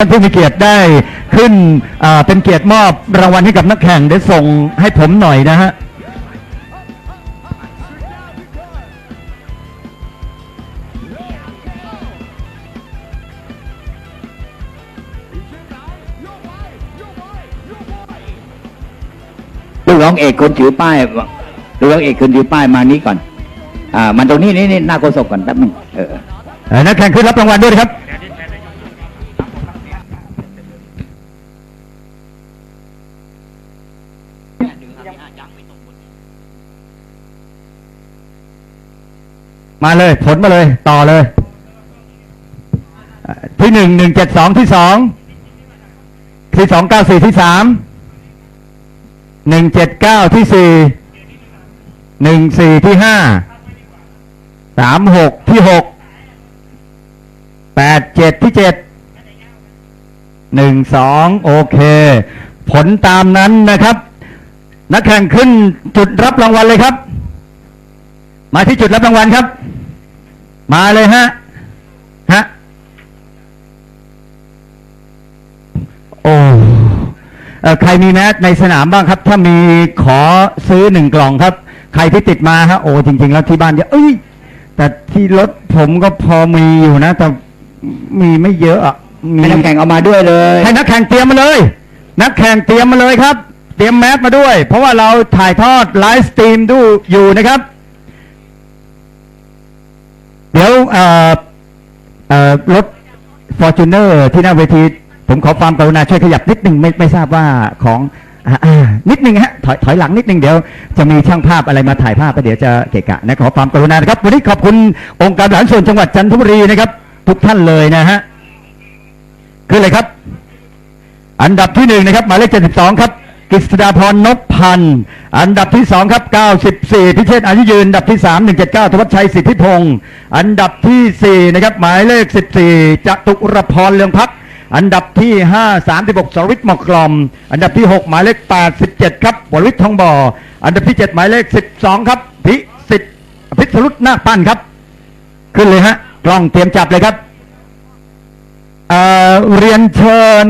ท่านผู้มีเกียรติได้ขึ้นอ่าเป็นเกียรติมอบรางวัลให้กับนักแข่งได้ส่งให้ผมหน่อยนะฮะลูกน้องเอกคนถือป้ายลูกน้องเอกคนถือป้ายมานี้ก่อน อ่า มันตรงนี้นี่นี่หน้าโฆษกก่อนแป๊บนึงเออเอ่อนักแข่งขึ้นรับรางวัลด้วยนะครับ มาเลย ผลมาเลย ต่อเลยที่หนึ่งหนึ่งเจ็ดสองที่สองที่สองเก้าสี่ที่สามหนึ่งเจ็ดเก้าที่สี่หนึ่งสี่ที่ห้าสามหกที่หกแปดเจ็ดที่เจ็ดหนึ่งสองโอเค ผลตามนั้นนะครับ นักแข่งขึ้นจุดรับรางวัลเลยครับ มาที่จุดรับรางวัลครับ มาเลยฮะ ฮะ โอ้เอ่อใครมีแมสในสนามบ้างครับ ถ้ามีขอซื้อหนึ่งกล่องครับ ใครที่ติดมาฮะโอ้จริง ๆ แล้วที่บ้านเยอะเอ้ย แต่ที่รถผมก็พอมีอยู่นะ แต่มีไม่เยอะอะมีให้น้ำแข่งเอามาด้วยเลย ให้นักแข่งเตรียมมาเลย นักแข่งเตรียมมาเลยครับ เตรียมแมสมาด้วย เพราะว่าเราถ่ายทอดไลฟ์สตรีมดูอยู่นะครับ เดี๋ยวรถฟอร์จูเนอร์ที่หน้าเวที ผมขอความกรุณาช่วยขยับนิดนึงไม่ไม่ทราบว่าของอนิดนึงฮะถอยถอยหลังนิดนึงเดี๋ยวจะมีช่างภาพอะไรมาถ่ายภาพก็เดี๋ยวจะเกะกะนะขอความกรุณานะครับวันนี้ขอบคุณองค์การบริหารส่วนจังหวัดจันทบุรีนะครับ ทุกท่านเลยนะฮะคือเลยครับ อันดับที่หนึ่งนะครับหมายเลข72ครับ กฤษดาพรนพพันธ์อันดับที่สองครับ94 พิเชษอายุยืนอันดับที่3 179 ธวัชชัยสิทธิพงศ์อันดับที่สี่นะครับหมายเลข 14จตุรพรเลืองพักอันดับที่ 5 36สรวิทย์หมอกกลอม อันดับที่ 6 หมายเลข 87 ครับวรวิทย์ทองบ่อ อันดับที่ 7 หมายเลข 12 ครับ พิสิทธิ์พิสรุตนาคปั้นครับ ขึ้นเลยฮะ กล้องเตรียมจับเลยครับเเรียนเชิญ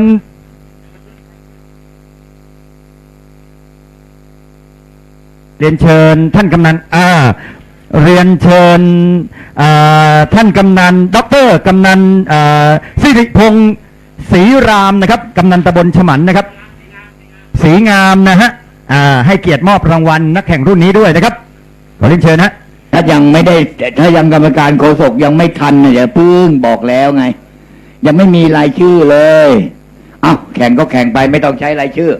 เรียนเชิญท่านกำนันอ่าเรียนเชิญอ่าท่านกำนันด็อกเตอร์กำนันอ่าสิริพงศ์ศรีรามนะครับกำนันตำบลฉมันนะครับสีงามนะฮะอ่าให้เกียรติมอบรางวัลนักแข่งรุ่นนี้ด้วยนะครับ ขอเรียนเชิญฮะถ้ายังไม่ได้ถ้ายังกรรมการโฆษกยังไม่ทันเนี่ยอย่าเพึ่งบอกแล้วไง ยังไม่มีรายชื่อเลยเอ้าแข่งก็แข่งไปไม่ต้องใช้รายชื่อ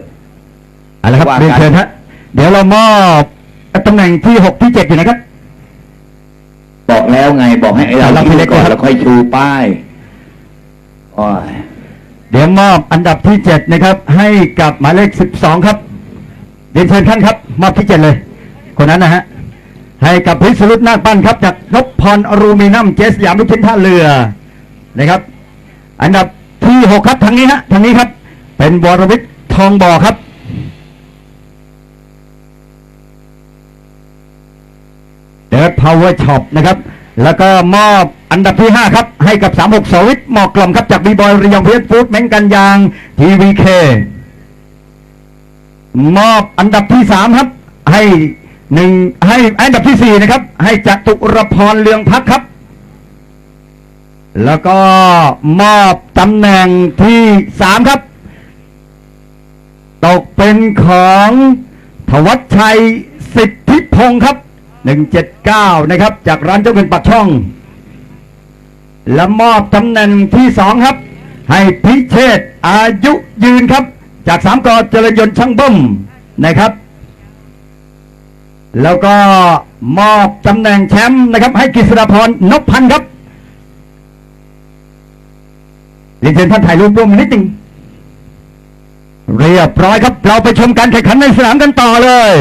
เอาละครับว่ากันเรียนเชิญฮะ เดี๋ยวเรามอบตำแหน่งที่หกที่เจ็ดอยู่นะครับ บอกแล้วไงบอกให้เราเราชื่พี่อเล็กก่อนนะครับแล้วค่อยชูป้ายโอ้ยเดี๋ยวมอบอันดับที่เจ็ดนะครับ ให้กับหมายเลขสิบสองครับเรียนเชิญท่านครับ มอบที่เจ็ดเลย คนนั้นนะฮะให้กับพิสรุตนาคปั้นครับ จากนพพรอลูมิเนัมเจสยามลูกชิ้นท่าเรือนะครับ อันดับที่หกครับทางนี้ฮะทางนี้ครับ เป็นวรวิทย์ทองบ่อครับ เดิร์ Power Shop นะครับ แล้วก็มอบอันดับที่ 5 ครับ ให้กับ 36สวิตหมอกกล่อมครับ จากบีบอยระยองเพชรฟูดแมงกันยางทีวีเคมอบอันดับที่ 3 ครับ ให้หนึ่งให้อันดับที่ 4 นะครับ ให้จตุรพรเลืองพักครับ แล้วก็มอบตำแหน่งที่ 3 ครับ ตกเป็นของธวัชชัยสิทธิพงศ์ครับ 179 นะครับ จากร้านเจ้าเงินปักช่อง และมอบตำแหน่งที่สองครับ ให้พิเชษอายุยืนครับ จากสามกอเจริญยนต์ช่างบิ้มนะครับ แล้วก็มอบตำแหน่งแชมป์นะครับ ให้กฤษดาพรนพพันธ์ครับเรียนเชิญท่านถ่ายรูปร่วมนิดหนึ่งเรียบร้อยครับ เราไปชมการแข่งขันในสนามกันต่อเลย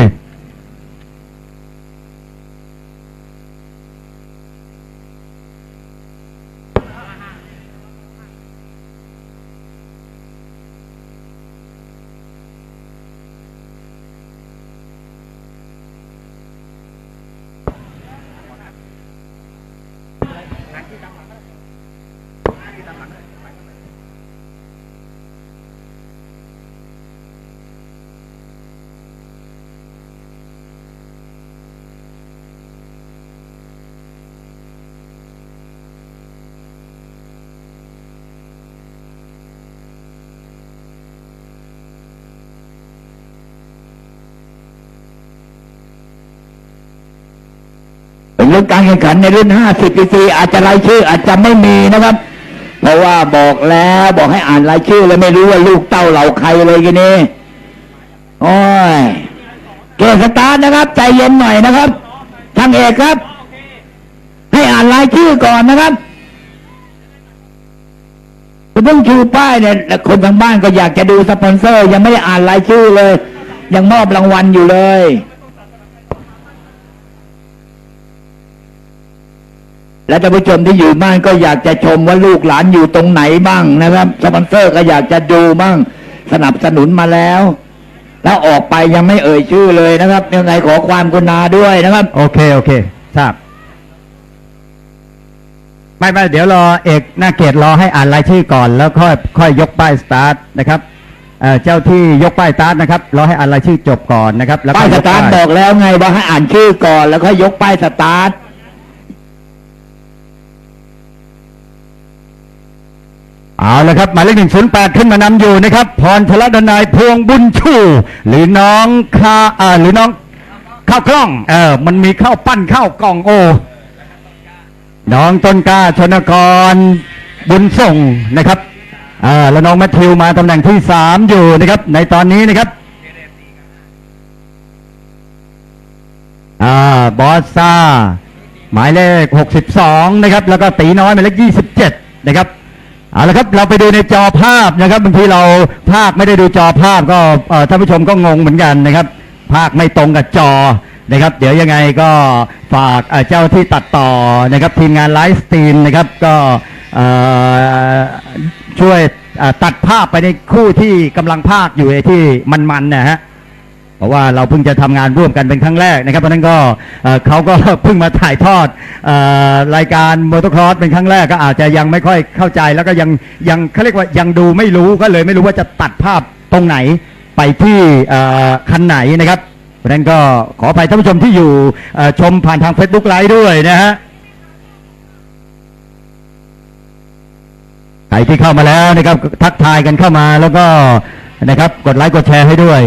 อ ลการแข่งขันในรุ่น 50ซีซีอาจจะรายชื่ออาจจะไม่มีนะครับ เพราะว่าบอกแล้วบอกให้อ่านรายชื่อแล้วไม่รู้ว่าลูกเต้าเหล่าใครเลยกันนี่โอ้ยเกสตาร์นะครับ ใจเย็นหน่อยนะครับทางเอกครับ ให้อ่านรายชื่อก่อนนะครับคุณเพิ่งชูป้ายเนี่ยคนทางบ้านก็อยากจะดูสปอนเซอร์ ยังไม่ได้อ่านรายชื่อเลย ยังมอบรางวัลอยู่เลย และท่านผู้ชมที่อยู่บ้านก็อยากจะชมว่าลูกหลานอยู่ตรงไหนบ้างนะครับสปอนเซอร์ก็อยากจะดูบ้าง สนับสนุนมาแล้ว แล้วออกไปยังไม่เอ่ยชื่อเลยนะครับยังไงขอความกรุณาด้วยนะครับ โอเค โอเคทราบไม่ไม่เดี๋ยวรอเอกหน้าเกตรอให้อ่านรายชื่อก่อน แล้วค่อยค่อยยกป้ายสตาร์ทนะครับเอ่อเจ้าที่ยกป้ายสตาร์ทนะครับรอให้อ่านรายชื่อจบก่อนนะครับแล้วป้ายสกตาร์ทบอกแล้วไงว่าให้อ่านชื่อก่อน แล้วก็ยกป้ายสตาร์ท เอาละครับหมายเลขหนึ่งศูนย์แปดขึ้นมานำอยู่นะครับ พรพลดนายพวงบุญชู หรือน้องคาเอ่อหรือน้องข้าวกล้อง เออ มันมีข้าวปั้นข้าวกล่องโอ น้องต้นกล้าชนกร บุญส่งนะครับอ่าแล้วน้องแมทธิวมาตำแหน่งที่สามอยู่นะครับ ในตอนนี้นะครับอ่าบอสซ่าหมายเลข 62 นะครับ แล้วก็ตีน้อยหมายเลข 27 นะครับ เอาละครับเราไปดูในจอภาพนะครับบางทีเราภาพไม่ได้ดูจอภาพก็ท่านผู้ชมก็งงเหมือนกันนะครับ ภาคไม่ตรงกับจอนะครับ เดี๋ยวยังไงก็ฝากเจ้าที่ตัดต่อนะครับ ทีมงานไลฟ์สตรีมนะครับก็ช่วยตัดภาพไปในคู่ที่กำลังภาคอยู่ที่มันๆนะฮะ เพราะว่าเราเพิ่งจะทำงานร่วมกันเป็นครั้งแรกนะครับเพราะนั้นก็เขาก็เพิ่งมาถ่ายทอดอรายการมอเตอร์ครอสเป็นครั้งแรกก็อาจจะยังไม่ค่อยเข้าใจ แล้วก็ยังยังเขาเรียกว่ายังดูไม่รู้ก็เลยไม่รู้ว่าจะตัดภาพตรงไหนไปที่คันไหนนะครับเพราะนั้นก็ขออภัยท่านผู้ชมที่อยู่ชมผ่านทาง Facebook ไลฟ์ด้วยนะฮะใครที่เข้ามาแล้วนะครับทักทายกันเข้ามาแล้วก็นะครับกดไลค์กดแชร์ให้ด้วย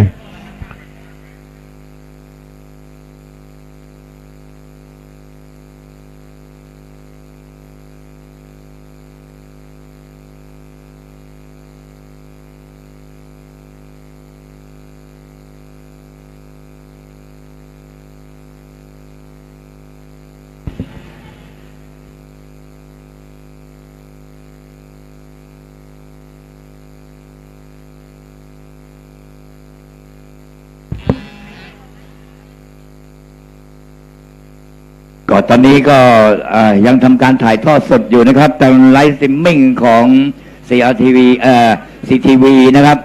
อนนี้ก็ยังทำการถ่ายทอดสดอยู่นะครับทางไลฟ์สตรีมมิ่งของ CRTV เอ่อ CTV นะครับ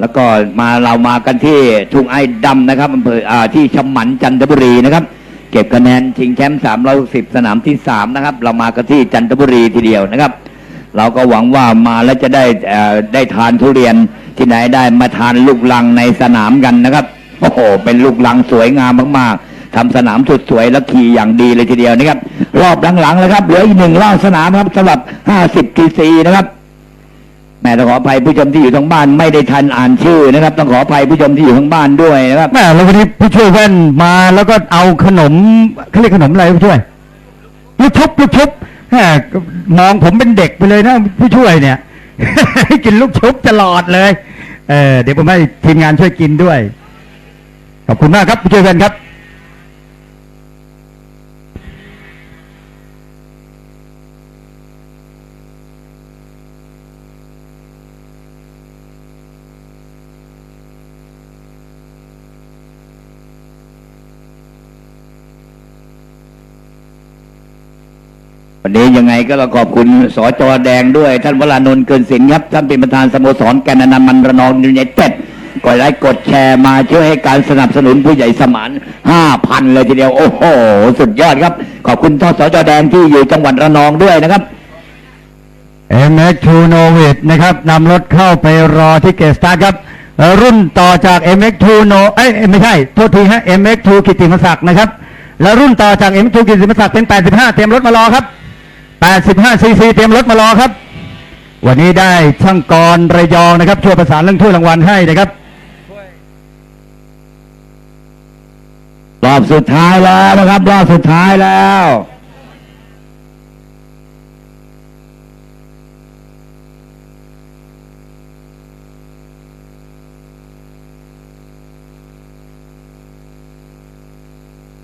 แล้วก็มาเรามากันที่ทุ่งไอ้ดำนะครับอำเภออ่าที่ชมันจันทบุรีนะครับ เก็บคะแนนชิงแชมป์310สนามที่3นะครับ เรามากันที่จันทบุรีทีเดียวนะครับ เราก็หวังว่ามาแล้วจะได้ได้ทานทุเรียนที่ไหนได้มาทานลูกลังในสนามกันนะครับโอ้โหเป็นลูกลังสวยงามมากๆ ทำสนามสุดสวยและขี่อย่างดีเลยทีเดียวนะครับ รอบหลังๆแล้วครับ เหลืออีกหนึ่งรอบสนามครับสำหรับ50ทีซีนะครับแม่ต้องขออภัยผู้ชมที่อยู่ทางบ้านไม่ได้ทันอ่านชื่อนะครับ ต้องขออภัยผู้ชมที่อยู่ทางบ้านด้วยนะครับแม่แล้ววันนี้ผู้ช่วยแว่นมาแล้วก็เอาขนมเขาเรียกขนมอะไรผู้ช่วยลูกชุบลูกชุบแหมมองผมเป็นเด็กไปเลยนะผู้ช่วยเนี่ยให้กินลูกชุบตลอดเลยเออเดี๋ยวผมให้ทีมงานช่วยกินด้วย ขอบคุณมากครับผู้ช่วยแว่นครับ วันนี้ยังไงก็เราขอบคุณสจแดงด้วย ท่านวรานนท์เกินสินครับ ท่านเป็นประธานสโมสรแกนนามันระนองยูไนเต็ดกดไลค์กดแชร์มาช่วยให้การสนับสนุนผู้ใหญ่สมานห้าพันเลยทีเดียว โอ้โห สุดยอดครับ ขอบคุณท่อสจแดงที่อยู่จังหวัดระนองด้วยนะครับ m x 2 n o v i t นะครับนำรถเข้าไปรอที่เกตสตาร์ครับ รุ่นต่อจาก MX2 No เอ้ยไม่ใช่โทษทีฮะ MX2 กิติมศักดิ์นะครับ แล้วรุ่นต่อจาก MX2 กิตติมศักดิ์เป็น 85 เตรียมรถมารอครับ 85ซีซีเตรียมรถมารอครับ วันนี้ได้ช่างกรระยองนะครับ ช่วยประสานเรื่องถ้วยรางวัลให้นะครับรอบสุดท้ายแล้วนะครับรอบสุดท้ายแล้ว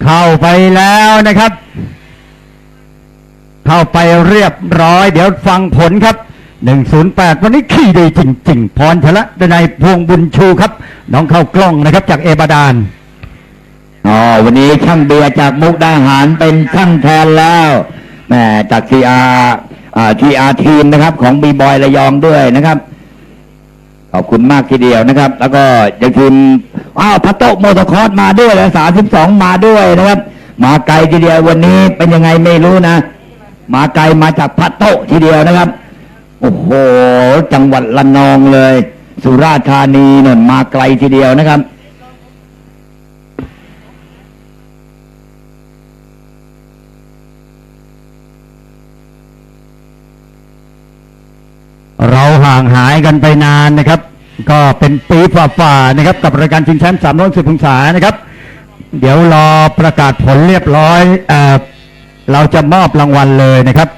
เข้าไปแล้วนะครับ เข้าไปเรียบร้อย เดี๋ยวฟังผลครับ 108 วันนี้ขี่ดีจริง ๆ พรชละดนายพวงบุญชูครับ น้องเข้ากล้องนะครับจากเอบาดานอ๋อวันนี้ช่างเบียร์จากมุกดาหารเป็นช่างแทนแล้วแหมจากทีอาทีอาทีมนะครับ ของบีบอยระยองด้วยนะครับขอบคุณมากทีเดียวนะครับ แล้วก็ยังทีมอ้าวพัตโตโมโตคอร์สมาด้วยแล้วสามสิบสองมาด้วยนะครับ มาไกลทีเดียววันนี้เป็นยังไงไม่รู้นะ มาไกลมาจากพัตโตทีเดียวนะครับ โอ้โห จังหวัดละนองเลย สุราษฎร์ธานีนนมาไกลทีเดียวนะครับเราห่างหายกันไปนานนะครับ ก็เป็นปีฝ่าๆนะครับ กับรายการชิงแชมป์สามร้อยสิบองศานะครับ เดี๋ยวรอประกาศผลเรียบร้อยอ เราจะมอบรางวัลเลยนะครับ